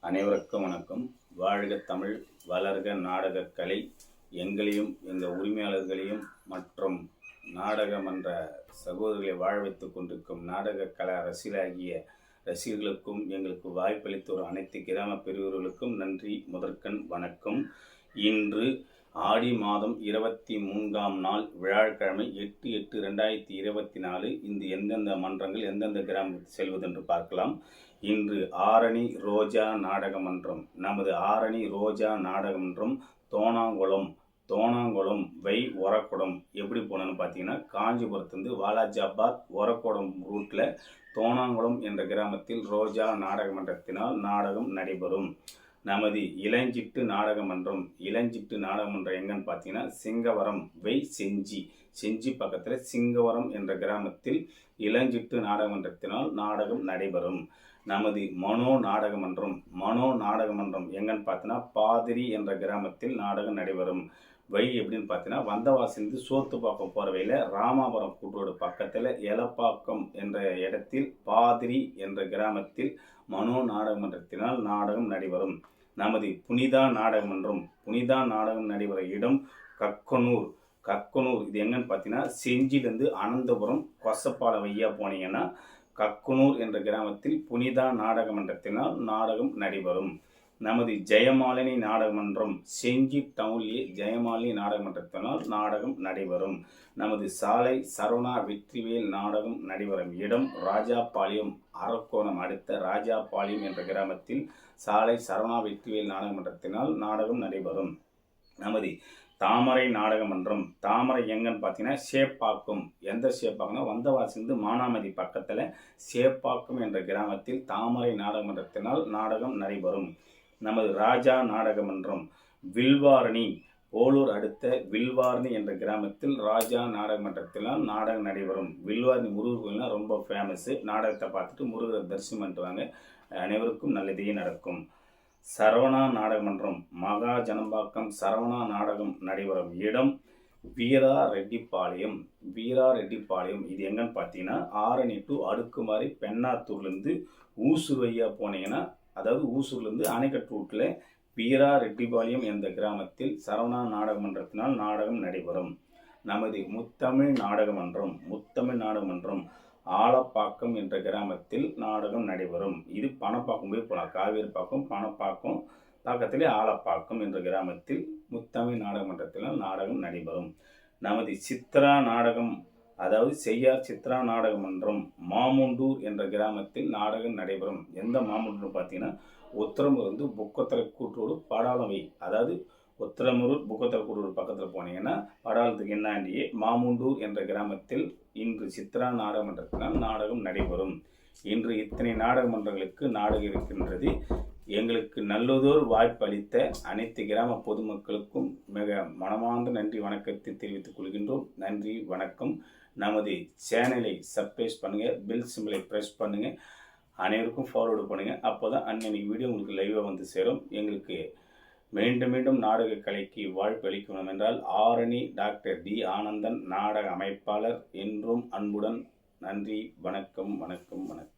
அனைவருக்கும் வணக்கம். வாழ்க தமிழ் வளர்க நாடகக் கலை. எங்களையும் எங்கள் உரிமையாளர்களையும் மற்றும் நாடகமன்ற சகோதரிகளை வாழ வைத்துக் கொண்டிருக்கும் நாடக கலை ரசிகராகிய ரசிகர்களுக்கும் எங்களுக்கு வாய்ப்பளித்த ஒரு அனைத்து கிராம பெரியவர்களுக்கும் நன்றி முதற்கண் வணக்கம். இன்று ஆடி மாதம் இருபத்தி மூன்றாம் நாள் வியாழக்கிழமை எட்டு எட்டு ரெண்டாயிரத்தி இருபத்தி நாலு இந்த எந்தெந்த மன்றங்கள் எந்தெந்த கிராமத்தில் செல்வதென்று பார்க்கலாம். இன்று ஆரணி ரோஜா நாடக மன்றம் நமது ஆரணி ரோஜா நாடக மன்றம் தோணாங்குளம் தோணாங்குளம் வை ஒரக்குடம் எப்படி போனோன்னு பார்த்தீங்கன்னா காஞ்சிபுரத்துலேருந்து வாலாஜாபாத் ஒரக்குடம் ரூட்டில் தோணாங்குளம் என்ற கிராமத்தில் ரோஜா நாடக மன்றத்தினால் நாடகம் நடைபெறும். நமது இளஞ்சிட்டு நாடகமன்றம் இளஞ்சிட்டு நாடகமன்றம் எங்கன்னு பார்த்தீங்கன்னா சிங்கவரம் வை செஞ்சி. செஞ்சி பக்கத்தில் சிங்கவரம் என்ற கிராமத்தில் இளஞ்சிட்டு நாடகமன்றத்தினால் நாடகம் நடைபெறும். நமது மனோ நாடகமன்றம் மனோ நாடகமன்றம் எங்கன்னு பார்த்தீங்கன்னா பாதிரி என்ற கிராமத்தில் நாடகம் நடைபெறும். வழி எப்படின்னு பார்த்தீங்கன்னா வந்தவாசிலிருந்து சோத்துப்பாக்கம் போகிற வழியில் ராமாபுரம் கூட்டோடு பக்கத்தில் எலப்பாக்கம் என்ற இடத்தில் பாதிரி என்ற கிராமத்தில் மனோ நாடகமன்றத்தினால் நாடகம் நடைபெறும். நமது புனிதா நாடகம் என்றும் புனிதா நாடகம் நடைபெற இடம் கக்கனூர். கக்கனூர் இது எங்கன்னு பார்த்தீங்கன்னா செஞ்சிலேருந்து அனந்தபுரம் கொசப்பாலை வையா போனீங்கன்னா கக்குனூர் என்ற கிராமத்தில் புனிதா நாடக மன்றத்தினால் நாடகம் நடைபெறும். நமது ஜெயமாலினி நாடகமன்றம் செஞ்சி டவுன்லேயே ஜெயமாலினி நாடகமன்றத்தினால் நாடகம் நடைபெறும். நமது சாலை சரவணா வெற்றிவேல் நாடகம் நடைபெறும். இடம் ராஜாபாளையம் அரக்கோணம். அடுத்த ராஜாபாளையம் என்ற கிராமத்தில் சாலை சரவணா வெற்றிவேல் நாடகமன்றத்தினால் நாடகம் நடைபெறும். நமது தாமரை நாடகமன்றம் தாமரை எங்கன்னு பார்த்தீங்கன்னா சேப்பாக்கம். எந்த சேப்பாக்கம்னா வந்தவாசிந்து மானாமதி பக்கத்தில் சேப்பாக்கம் என்ற கிராமத்தில் தாமரை நாடகமன்றத்தினால் நாடகம் நடைபெறும். நமது ராஜா நாடகமன்றம் வில்வாரணி போலூர் அடுத்த வில்வாரணி என்ற கிராமத்தில் ராஜா நாடகமன்றத்திலாம் நாடகம் நடைபெறும். வில்வாரணி முருகர் கோயில்னா ரொம்ப ஃபேமஸ்ஸு நாடகத்தை பார்த்துட்டு முருகரை தரிசனம் பண்ணிட்டு அனைவருக்கும் நல்லதே நடக்கும். சரவணா நாடகமன்றம் மகா ஜனம்பாக்கம் சரவணா நாடகம் நடைபெறும் இடம் வீரா ரெட்டிப்பாளையம் வீரா ரெட்டிப்பாளையம் இது எங்கன்னு பார்த்தீங்கன்னா ஆரணி டு அடுக்குமாரி பெண்ணாத்தூர்லேருந்து ஊசுவையா போனீங்கன்னா அதாவது ஊசூர்லேருந்து அணைக்கட்டு ரூட்டில் பீரா ரெட்டிபாளையம் என்ற கிராமத்தில் சரவணா நாடக மன்றத்தினால் நாடகம் நடைபெறும். நமது முத்தமிழ் நாடக மன்றம் முத்தமிழ் நாடக மன்றம் ஆலப்பாக்கம் என்ற கிராமத்தில் நாடகம் நடைபெறும். இது பணப்பாக்கம் போய் போகலாம் காவேரி பாக்கம் பணப்பாக்கம் பக்கத்திலே ஆலப்பாக்கம் என்ற கிராமத்தில் முத்தமிழ் நாடக மன்றத்தினால் நாடகம் நடைபெறும். நமது சித்ரா நாடகம் அதாவது செய்யார் சித்ரா நாடக மன்றம் மாமுண்டூர் என்ற கிராமத்தில் நாடகம் நடைபெறும். எந்த மாமுண்டூர் பார்த்தீங்கன்னா உத்தரமூர் வந்து புக்கத்தரை கூட்டோடு பாடாளவை அதாவது உத்தரமூர் புக்கத்தர கூட்டோடு பக்கத்தில் போனீங்கன்னா பாடாளத்துக்கு என்னாண்டியே மாமுண்டூர் என்ற கிராமத்தில் இன்று சித்ரா நாடக மன்றத்தினால் நாடகம் நடைபெறும். இன்று இத்தனை நாடக மன்றங்களுக்கு நாடகம் இருக்கின்றது. எங்களுக்கு நல்லதோர் வாய்ப்பு அளித்த அனைத்து கிராம பொதுமக்களுக்கும் மிக மனமார்ந்த நன்றி வணக்கத்தை தெரிவித்துக் கொள்கின்றோம். நன்றி வணக்கம். நமது சேனலை சப்ஸ்கிரைப் பண்ணுங்கள் பெல் சிம்பிளை ப்ரெஸ் பண்ணுங்கள் அனைவருக்கும் ஃபார்வர்டு பண்ணுங்கள் அப்போ தான் அன்னைக்கு வீடியோ உங்களுக்கு லைவாக வந்து சேரும். எங்களுக்கு மீண்டும் மீண்டும் நாடக கலைக்கு வாழ்ப்பு அளிக்கணும் என்றால் ஆரணி டாக்டர் டி ஆனந்தன் நாடக அமைப்பாளர் என்றும் அன்புடன் நன்றி வணக்கம் வணக்கம் வணக்கம்.